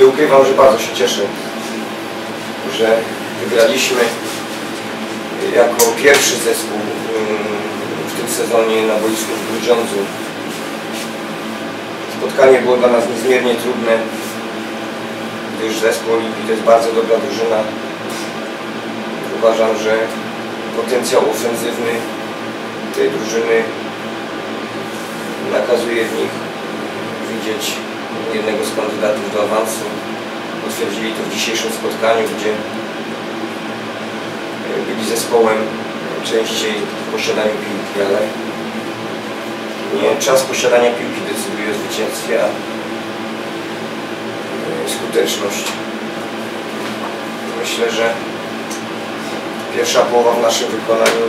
nie ukrywam, że bardzo się cieszę, że wygraliśmy jako pierwszy zespół mm, w tym sezonie na boisku w Grudziądzu. Spotkanie było dla nas niezmiernie trudne, gdyż zespół Olimpii to jest bardzo dobra drużyna. Uważam, że potencjał ofensywny tej drużyny nakazuje w nich widzieć jednego z kandydatów do awansu. Potwierdzili to w dzisiejszym spotkaniu, gdzie e, byli zespołem częściej w posiadaniu piłki, ale nie czas posiadania piłki decyduje o zwycięstwie, a e, skuteczność. Myślę, że pierwsza połowa w naszym wykonaniu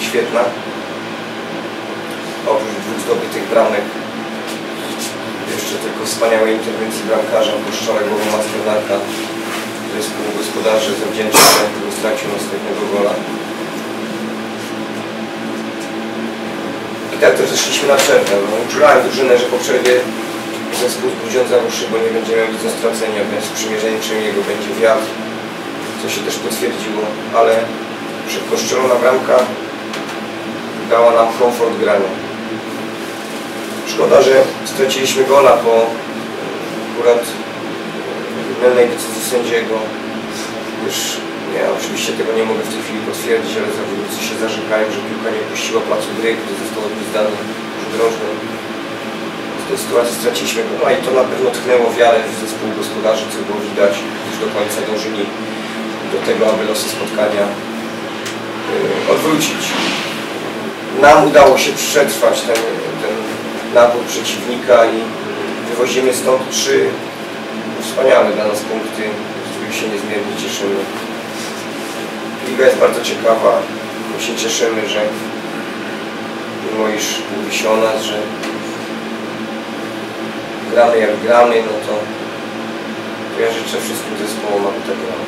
świetna. Oprócz dwóch zdobytych bramek jeszcze tylko wspaniałej interwencji bramkarza Puszczora głową Masternaka zespół gospodarzy zawdzięcza temu stracił następnego gola. I tak też zeszliśmy na przerwę. No, uczulałem drużynę, że po przerwie zespół z Grudziądza ruszy, bo nie będzie miał nic do stracenia, więc sprzymierzeńczym jego będzie wiatr, co się też potwierdziło, ale szybko strzelona bramka dała nam komfort grania. Szkoda, że straciliśmy gola po akurat mylnej decyzji sędziego, gdyż ja oczywiście tego nie mogę w tej chwili potwierdzić, ale zawodnicy się zarzekają, że piłka nie puściła placu gry, gdy został odgwizdany rzut rożny. W tej sytuacji straciliśmy gola i to na pewno tchnęło wiarę w zespół gospodarzy, co było widać, gdyż do końca dążyli do tego, aby losy spotkania yy, odwrócić. Nam udało się przetrwać ten, ten nabór przeciwnika i wywozimy stąd trzy wspaniałe dla nas punkty, z których się niezmiernie cieszymy. Liga jest bardzo ciekawa. My się cieszymy, że mimo iż mówi się o nas, że gramy jak gramy, no to ja życzę wszystkim zespołom, aby tak grało.